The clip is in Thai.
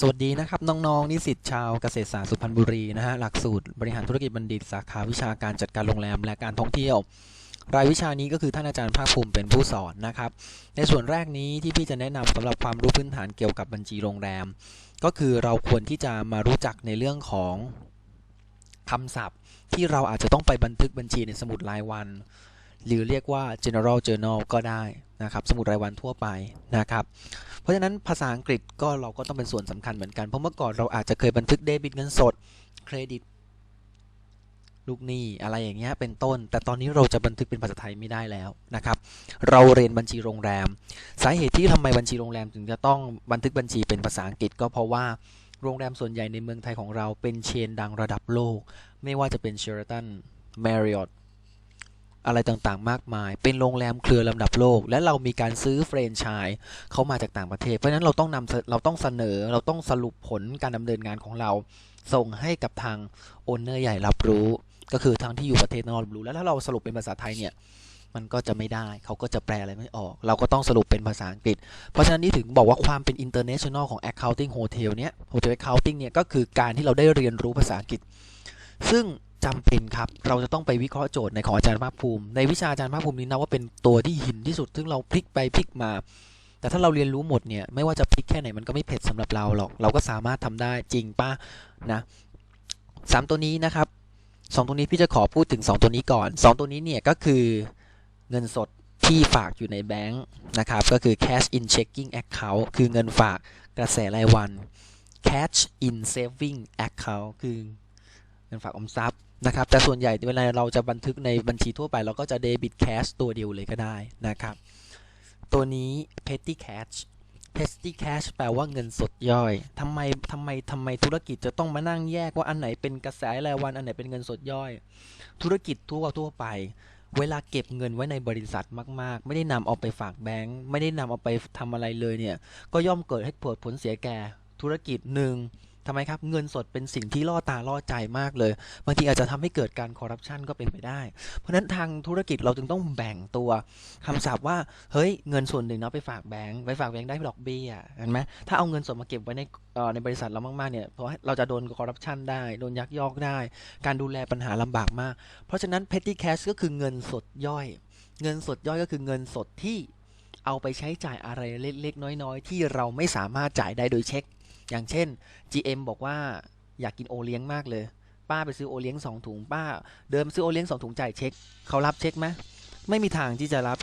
สวัสดีนะครับ น้องๆ นิสิตชาวเกษตรศาสตร์สุพรรณบุรีนะฮะหลักสูตรบริหารธุรกิจบัณฑิต สาขาวิชาการจัดการโรงแรม และการท่องเที่ยว รายวิชานี้ก็คือท่านอาจารย์ภาคภูมิเป็นผู้สอนนะครับ ในส่วนแรกนี้ที่พี่จะแนะนำสำหรับความรู้พื้นฐานเกี่ยวกับบัญชีโรงแรม ก็คือเราควรที่จะมารู้จักในเรื่องของคำศัพท์ ที่เราอาจจะต้องไปบันทึกบัญชีในสมุดรายวัน หรือเรียกว่า general journal ก็ได้นะครับสมุดรายวันทั่วไปนะครับเพราะฉะนั้นภาษาอังกฤษก็เราก็ต้องเป็นส่วนสำคัญเหมือนกัน เพราะเมื่อก่อนเราอาจจะเคยบันทึกเดบิตเงินสดเครดิตลูกหนี้อะไรอย่างเงี้ยเป็นต้น แต่ตอนนี้เราจะบันทึกเป็นภาษาไทยไม่ได้แล้วนะครับ เราเรียนบัญชีโรงแรม สาเหตุที่ทำไมบัญชีโรงแรมถึงจะต้องบันทึกบัญชีเป็นภาษาอังกฤษก็เพราะว่าโรงแรมส่วนใหญ่ในเมืองไทยของเราเป็นเชนดังระดับโลก ไม่ว่าจะเป็น Sheraton Marriott อ อะไรต่างๆ มากมาย เป็นโรงแรมเครือลำดับโลก และเรามีการซื้อแฟรนไชส์เขามาจากต่างประเทศ เพราะฉะนั้นเราต้องนำเสเราต้องเสนอเราต้องสรุปผลการดำเนินงานของเรา ส่งให้กับทางโอนเนอร์ใหญ่รับรู้ ก็คือทางที่อยู่ประเทศนอกรับรู้ แล้วถ้าเราสรุปเป็นภาษาไทยเนี่ยมันก็จะไม่ได้ เขาก็จะแปลอะไรไม่ออก เราก็ต้องสรุปเป็นภาษาอังกฤษ เพราะฉะนั้นนี่ถึงบอกว่าความเป็น international ของ accounting hotel เนี้ย hotel accounting เนี่ยก็คือการที่เราได้เรียนรู้ภาษาอังกฤษ ซึ่ง จำเป็นครับ เราจะต้องไปวิเคราะห์โจทย์ในของอาจารย์ภาคภูมิ ในวิชาอาจารย์ภาคภูมินี้นะว่าเป็นตัวที่หินที่สุด ซึ่งเราพลิกไปพลิกมา แต่ถ้าเราเรียนรู้หมดเนี่ย ไม่ว่าจะพลิกแค่ไหนมันก็ไม่เผ็ดสำหรับเราหรอก เราก็สามารถทำได้จริงป้านะสามตัวนี้นะครับสองตัวนี้พี่จะขอพูดถึงสองตัวนี้ก่อนสองตัวนี้เนี่ยก็คือเงินสดที่ฝากอยู่ในแบงค์นะครับ ก็คือ cash in checking account คือเงินฝากกระแสรายวัน cash in saving account คือเงินฝากออมทรัพย์ นะครับแต่ส่วนใหญ่เวลาเราจะบันทึกในบัญชีทั่วไป เราก็จะ debit cash ตัวเดียวเลยก็ได้นะครับ ตัวนี้ petty cash petty cash แปลว่าเงินสดย่อยทำไมทำไมทำไมธุรกิจจะต้องมานั่งแยกว่าอันไหนเป็นกระแสรายวัน อันไหนเป็นเงินสดย่อย ธุรกิจทั่วทั่วไป เวลาเก็บเงินไว้ในบริษัทมาก ๆ ไม่ได้นำเอาไปฝากแบงก์ไม่ได้นำเอาไปทำอะไรเลยเนี่ยก็ย่อมเกิดให้ผลผลเสียแก่ธุรกิจหนึ่ง ทำไมครับเงินสดเป็นสิ่งที่ล่อตาล่อใจมากเลย บางทีอาจจะทำให้เกิดการคอร์รัปชันก็เป็นไปได้ เพราะฉะนั้นทางธุรกิจเราจึงต้องแบ่งตัวคำศัพท์ว่าเฮ้ยเงินส่วนหนึ่งเนาะไปฝากแบงก์ไปฝากแบงก์ได้ดอกเบี้ยเห็นไหมถ้าเอาเงินสดมาเก็บไว้ในในบริษัทเรามากๆเนี่ยเพราะเราจะโดนคอร์รัปชันได้โดนยักยอกได้ การดูแลปัญหาลำบากมาก เพราะฉะนั้น petty cash ก็คือเงินสดย่อย เงินสดย่อยก็คือเงินสดที่เอาไปใช้จ่ายอะไรเล็กๆ น้อยๆ ที่เราไม่สามารถจ่ายได้โดยเช็ค อย่างเช่น GM บอกว่าอยากกินโอเลี้ยงมากเลย ป้าไปซื้อโอเลี้ยงสองถุงป้า เดิมซื้อโอเลี้ยงสองถุงจ่ายเช็คเขารับเช็คไหมไม่มีทางที่จะรับ